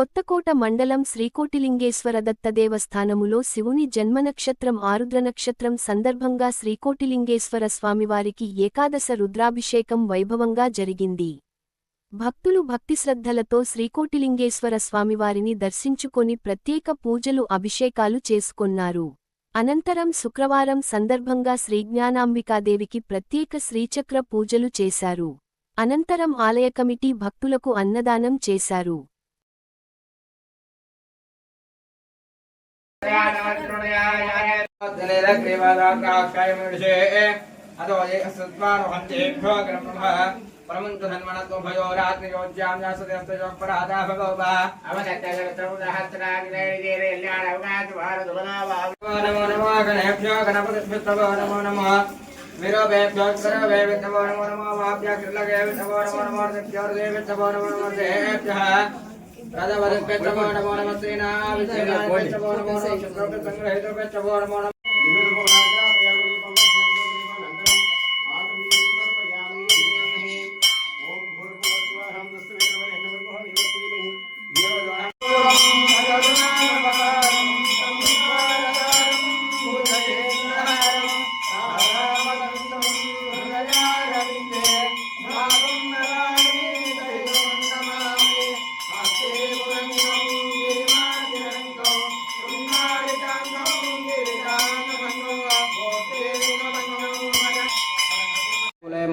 కొత్తకోట మండలం శ్రీకోటిలింగేశ్వరదత్త దేవస్థానములో శివుని జన్మనక్షత్రం ఆరుద్ర నక్షత్రం సందర్భంగా శ్రీకోటిలింగేశ్వర స్వామివారికి ఏకాదశ రుద్రాభిషేకం వైభవంగా జరిగింది. భక్తులు భక్తిశ్రద్ధలతో శ్రీకోటిలింగేశ్వర స్వామివారిని దర్శించుకొని ప్రత్యేక పూజలు అభిషేకాలు చేసుకొన్నారు. అనంతరం శుక్రవారం సందర్భంగా శ్రీజ్ఞానాంబికాదేవికి ప్రత్యేక శ్రీచక్ర పూజలు చేశారు. అనంతరం ఆలయ కమిటీ భక్తులకు అన్నదానం చేశారు. అదో సద్వానుహంతేభ్యో గ్రహ పరమంతు సన్మనతో భయో రాత్రియోజ్యాం యాసదేస్తయోపరాధా భగవా నమో నమో గణేభ్యో గణపతిభ్యో నమో నమో విరోభేభ్యో విరవే విత్తమో నమో నమో వాభ్య కృలగే విత్తమో నమో నమో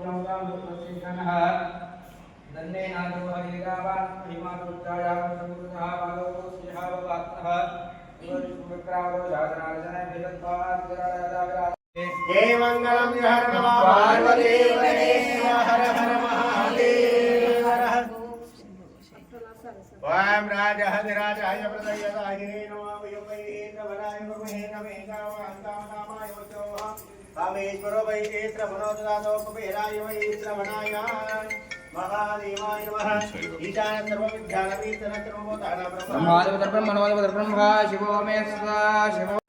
पुण्यमुदां लोकसिंहनः धन्ये नादोः एगावान् महिमादुर्जायाः समुद्रः बालोकोस्यः भवात्तः शिवविक्रावो जागराजनः विलत्वात् हे मङ्गलं हर नमः पार्वदेव हर हर महादेव ॐ राजहधिराजाय प्रदयताहिरे नमः योगैः नवराय नमः नमे गावान्तामनामाय రాజహదిరాజాయ ప్రదయదాయ నమః వరాయ నమే కామాయ వచోః కామేశ్వరో వై శ్రవణోదాతో కుబేరాయ వై శ్రవణాయ మహాదేవాయ నమః